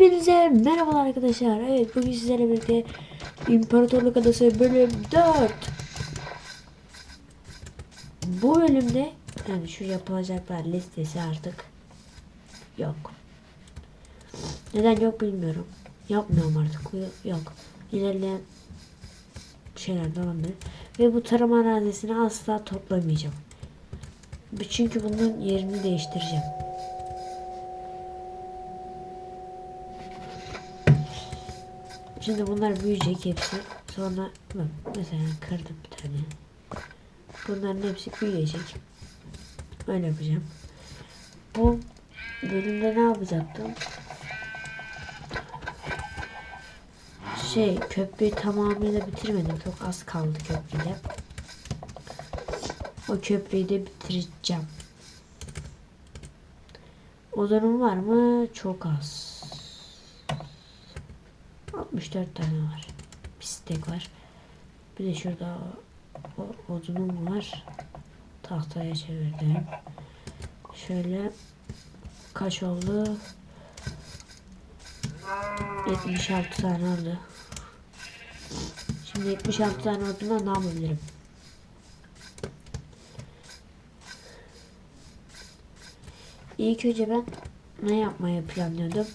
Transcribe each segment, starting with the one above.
Hepinize merhabalar arkadaşlar. Evet bugün sizlerle birlikte İmparatorluk Adası bölüm 4. Bu bölümde yani şu yapılacaklar listesi artık yok. Neden yok bilmiyorum. Yapmıyorum artık. Yok. İlerleyen şeyler de olabilir. Ve bu tarım arazisini asla toplamayacağım. Çünkü bunun yerini değiştireceğim. Şimdi bunlar büyüyecek hepsi. Sonra mesela kırdım bir tane. Bunların hepsi büyüyecek. Öyle yapacağım. Bu bölümde ne yapacaktım? Şey köprüyü tamamıyla bitirmedim. Çok az kaldı köprüde. O köprüyü de bitireceğim. Odunum var mı? Çok az. 64 tane var. Bir stek var. Bir de şurada o, odunum var. Tahtaya çevirdim. Şöyle kaç oldu? 76 tane oldu. Şimdi 76 tane odunla ne yapabilirim? İlk önce ben ne yapmayı planlıyordum?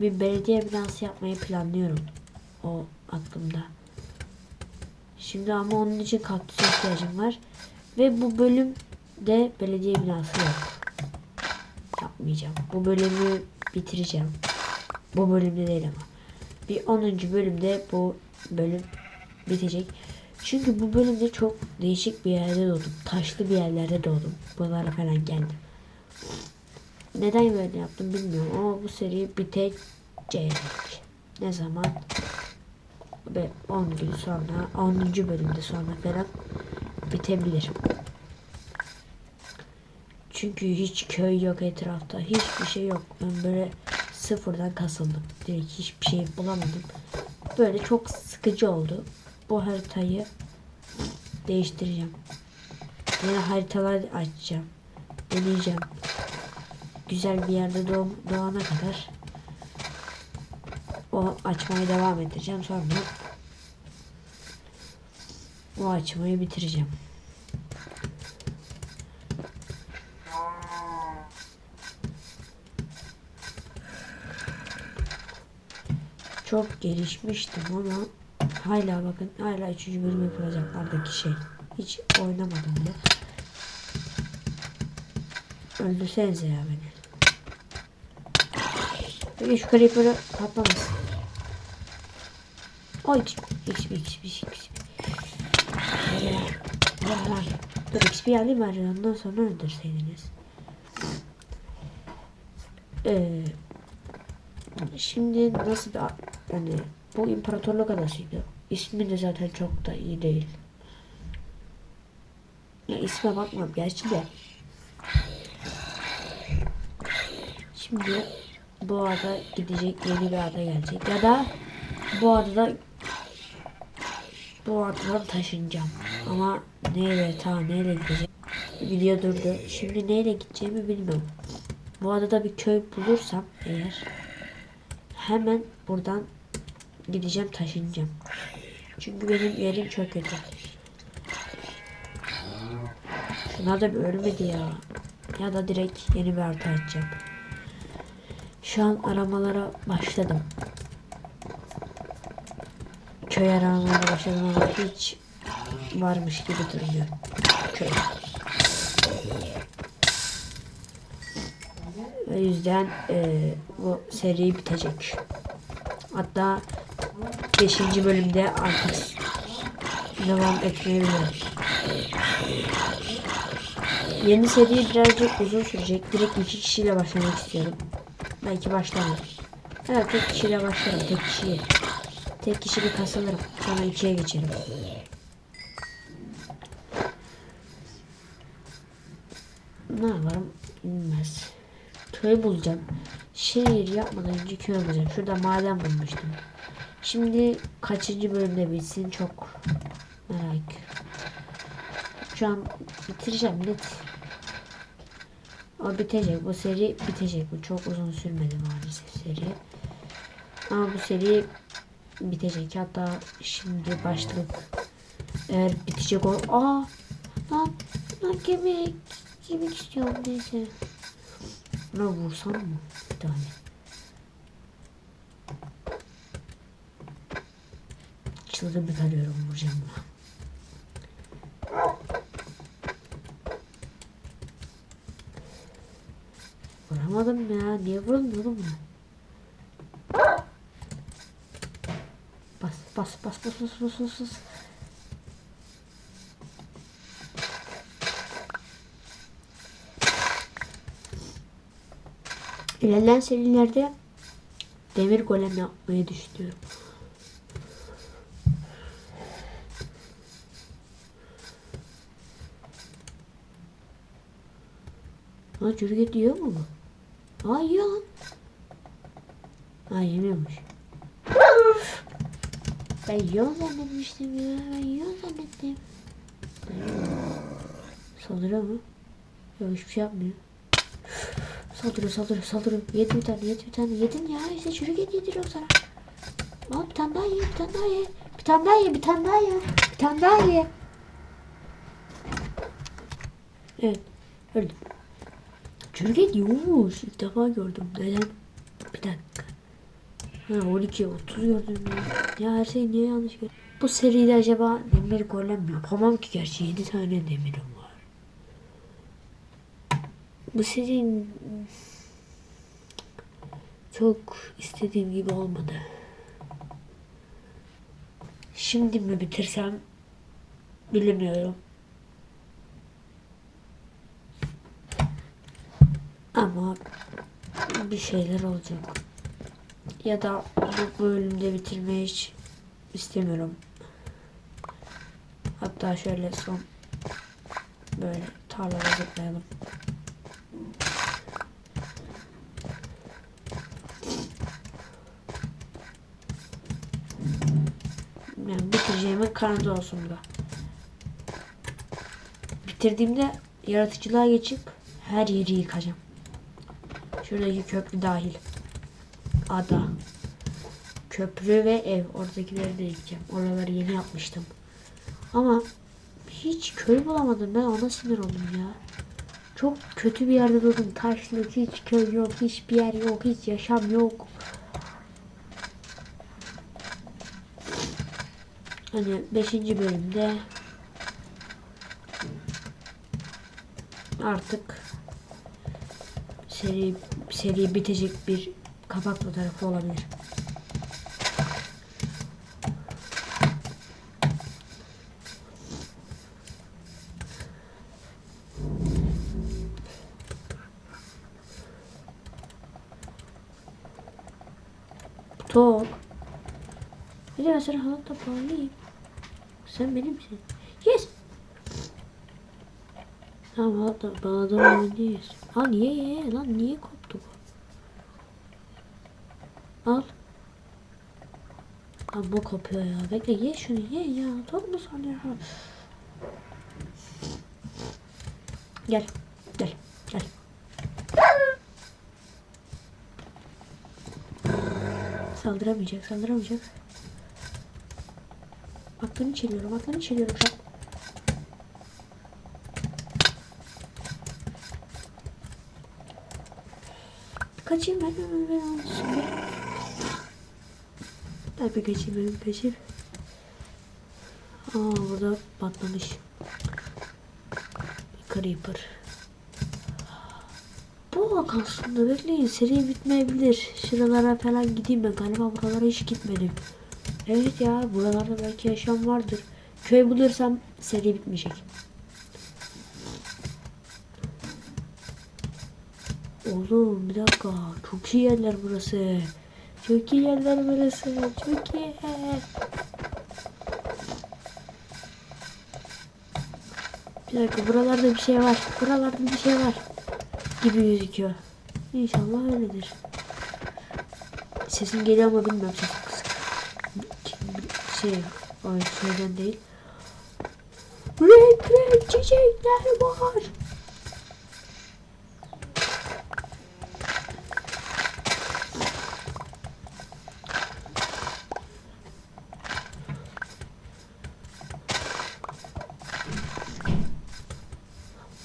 Bir belediye binası yapmayı planlıyorum. O aklımda. Şimdi ama onun için kaktüse ihtiyacım var. Ve bu bölümde belediye binası yok. Yapmayacağım. Bu bölümü bitireceğim. Bu bölümde değil ama. Bir 10. bölümde bu bölüm bitecek. Çünkü bu bölümde çok değişik bir yerde doğdum. Taşlı bir yerlerde doğdum. Buralara falan geldim. Neden böyle yaptım bilmiyorum ama bu seri bitecek. Ne zaman? Ve 10 gün sonra 10. bölümde sonra falan bitebilir. Çünkü hiç köy yok etrafta. Hiçbir şey yok. Ben böyle sıfırdan kasıldım. Direkt hiçbir şey bulamadım. Böyle çok sıkıcı oldu. Bu haritayı değiştireceğim. Yeni haritalar açacağım. Deneyeceğim güzel bir yerde doğ, doğana kadar o açmayı devam edeceğim. Sonra o açmayı bitireceğim. Çok gelişmiştim ama hala bakın hala 3. bölüm yapılacaklardaki şey. Hiç oynamadım bile. Öldürsenize ya beni. Şu creeper'ı patlamasın. Ay XP XP XP XP. Dur XP alayım bari ondan sonra öldürseydiniz. Ee, şimdi nasıl bir yani bu imparatorluk adasıydı. İsmi de zaten çok da iyi değil. Ya isme bakmam gerçi de. Şimdi bu ada gidecek yeni bir ada gelecek. Ya da bu adada bu adadan taşınacağım. Ama neyle ta neyle gideceğim? Video durdu. Şimdi neyle gideceğimi bilmiyorum. Bu adada bir köy bulursam eğer hemen buradan gideceğim taşınacağım. Çünkü benim yerim çok kötü. Şunlar da bir ölmedi ya. Ya da direkt yeni bir harita açacağım şu an aramalara başladım. Köy aramalara başladım ama hiç varmış gibi duruyor. Köy. O yüzden e, bu seri bitecek. Hatta 5. bölümde artık devam etmeyebilir. Yeni seri birazcık uzun sürecek. Direkt iki kişiyle başlamak istiyorum. Belki başlarım. Evet tek kişiyle başlarım. Tek kişiye. Tek kişi bir kasılırım. Sonra ikiye geçerim. Ne yaparım bilmez. Köy bulacağım. Şehir yapmadan önce köy bulacağım. Şurada maden bulmuştum. Şimdi kaçıncı bölümde bitsin çok merak. Şu an bitireceğim net. O bitecek. Bu seri bitecek. Bu çok uzun sürmedi maalesef seri. Ama bu seri bitecek. Hatta şimdi başladık. Eğer bitecek o... Aa! Lan! Lan kemik! Kemik istiyorum neyse. Buna vursam mı? Bir tane. Çılgınlık arıyorum vuracağım buna. Vuramadım ya. Niye vurulmuyorum ya? Bas bas bas bas bas bas bas bas. İlerleyen serilerde demir golem yapmayı düşünüyorum. Ha çürük yiyor mu bu? Ha yiyor lan. Ha yemiyormuş. Ben yiyor zannetmiştim ya. Ben yiyor zannettim. Saldırıyor mu? Yok hiçbir şey yapmıyor. Saldırıyor saldırıyor saldırıyor. Yedi bir tane yedi bir tane. Yedin ya işte çürük et yediriyorum sana. Al bir tane daha ye bir tane daha ye. Bir tane daha ye bir tane daha ye. Bir tane daha ye. Evet. Çürük et yiyormuş. İlk defa gördüm. Neden? Bir dakika. Ha 12 30 gördüm ya. Ya her şey niye yanlış gördüm? Bu seride acaba demir golem yapamam ki gerçi 7 tane demirim var. Bu serinin çok istediğim gibi olmadı. Şimdi mi bitirsem bilemiyorum. Ama bir şeyler olacak. Ya da bu bölümde bitirmeyi hiç istemiyorum. Hatta şöyle son böyle tarlaya zıplayalım. Yani bitireceğimin kanıtı olsun da. Bitirdiğimde yaratıcılığa geçip her yeri yıkacağım. Şuradaki köprü dahil. Ada. Köprü ve ev. Oradakileri de yıkacağım. Oraları yeni yapmıştım. Ama hiç köy bulamadım. Ben ona sinir oldum ya. Çok kötü bir yerde durdum. Taşlık hiç köy yok. Hiçbir yer yok. Hiç yaşam yok. Hani 5. bölümde artık seri seri bitecek bir kapak fotoğrafı olabilir. Tok. Bir de ben sana hayatta bağlayayım. Sen benimsin. Tamam hayatta bağladım oynayız. Al ye ye lan niye koptu bu? Al. Abi bu kopuyor ya. Bekle ye şunu ye ya. Top mu sanıyorsun? Gel. Gel. Gel. Saldıramayacak, saldıramayacak. Aklını çeliyorum, aklını çeliyorum şu. Kaçayım ben, ben, ben, şimdi. Ben bir kaçayım, ben bir kaçayım. Aa burada patlamış. Creeper. Bu bak aslında bekleyin seri bitmeyebilir. Şuralara falan gideyim ben galiba buralara hiç gitmedim. Evet ya buralarda belki yaşam vardır. Köy bulursam seri bitmeyecek. Oğlum bir dakika çok iyi yerler burası. Çok iyi yerler burası. Çok iyi. Bir dakika buralarda bir şey var. Buralarda bir şey var. Gibi gözüküyor. İnşallah öyledir. Sesim geliyor ama bilmiyorum sesim. Şey, o şeyden değil. Renk renk çiçekler var.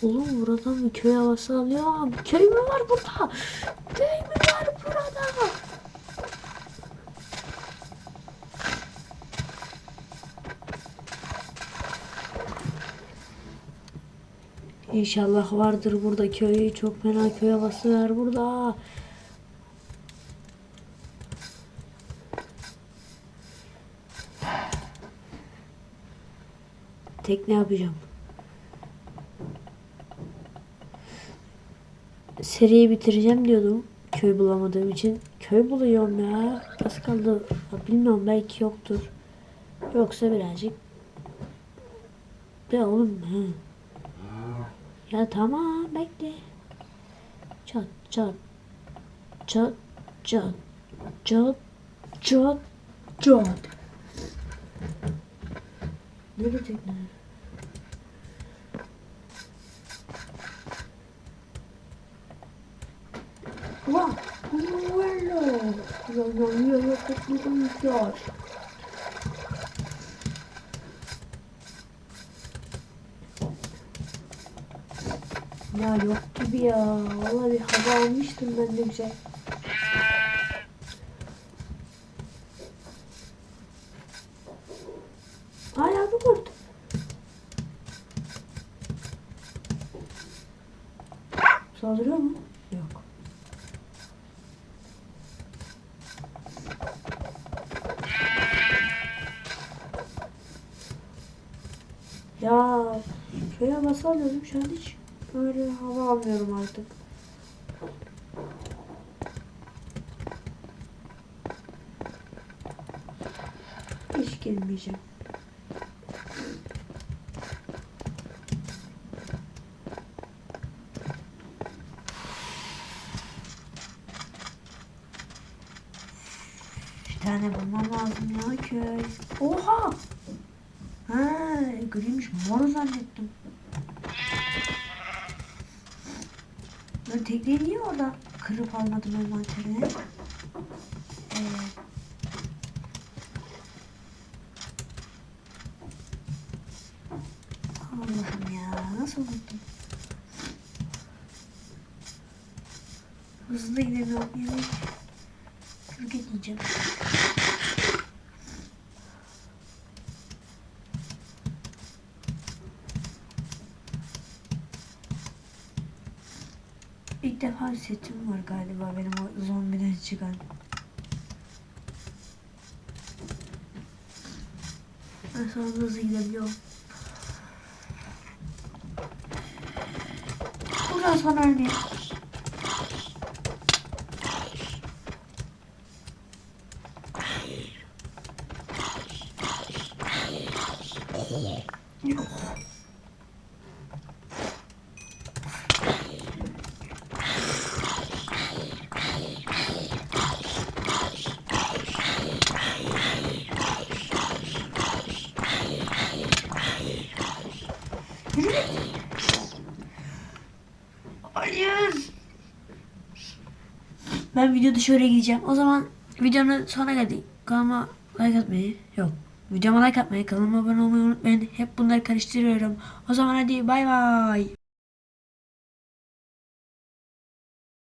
Oğlum buradan bir köy havası alıyor. Köy mü var burada? Köy mü var burada? İnşallah vardır burada köy. Çok fena köy havası var burada. Tekne yapacağım. Seriyi bitireceğim diyordum. Köy bulamadığım için. Köy buluyorum ya. Az kaldı. Bilmiyorum belki yoktur. Yoksa birazcık. Ya oğlum. He. Ya tamam bekle. Çat çat. Çat çat. Çat çat çat. Nerede tekne? Ulan! Ulan! Ulan ya tekneden ihtiyaç. Ya yok gibi ya. Vallahi bir hava almıştım ben de güzel. Köye havası alıyordum şu an hiç böyle hava almıyorum artık. Hiç girmeyeceğim. Tane bulmam lazım ya köy. Oha! Ha, griymiş mor zannettim. Ben tekneyi niye orada kırıp almadım envanterine? Ee, Allah'ım ya nasıl unuttum? Hızlı gidemiyorum yemek. Kürget yiyeceğim. İlk defa setim var galiba benim o zombiden çıkan. Ben sonra hızlı gidebiliyorum. Buradan sonra ölmeyeyim. Ben video dışı oraya gideceğim. O zaman videonun sonuna geldik. Kanalıma like atmayı yok. Videoma like atmayı, kanalıma abone olmayı unutmayın. Hep bunları karıştırıyorum. O zaman hadi bay bay.